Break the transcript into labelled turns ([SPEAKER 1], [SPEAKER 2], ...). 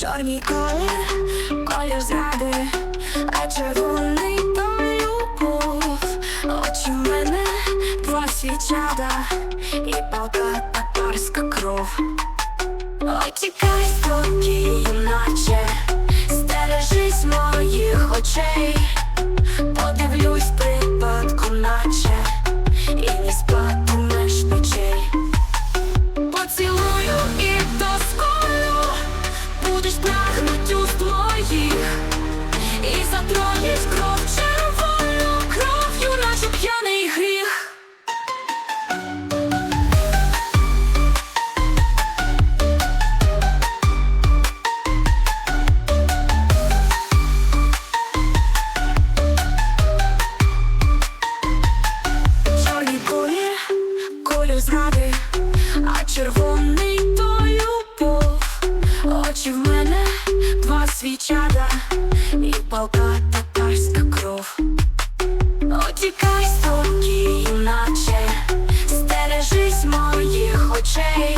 [SPEAKER 1] Чорний колір, колір зради, а червоний то любов. Очі в мене два свічада і палка татарська кров. Ой, тікай спокій, наче стережись моїх очей, подивлюсь припадку, наче Будеш прагнуть уст моїх І затроніш кров червоною Кров'ю, наче п'яний гріх. Чорні колір, колір зради, а червоний і полка татарська кров. Отікай спокій, наче стережись моїх очей.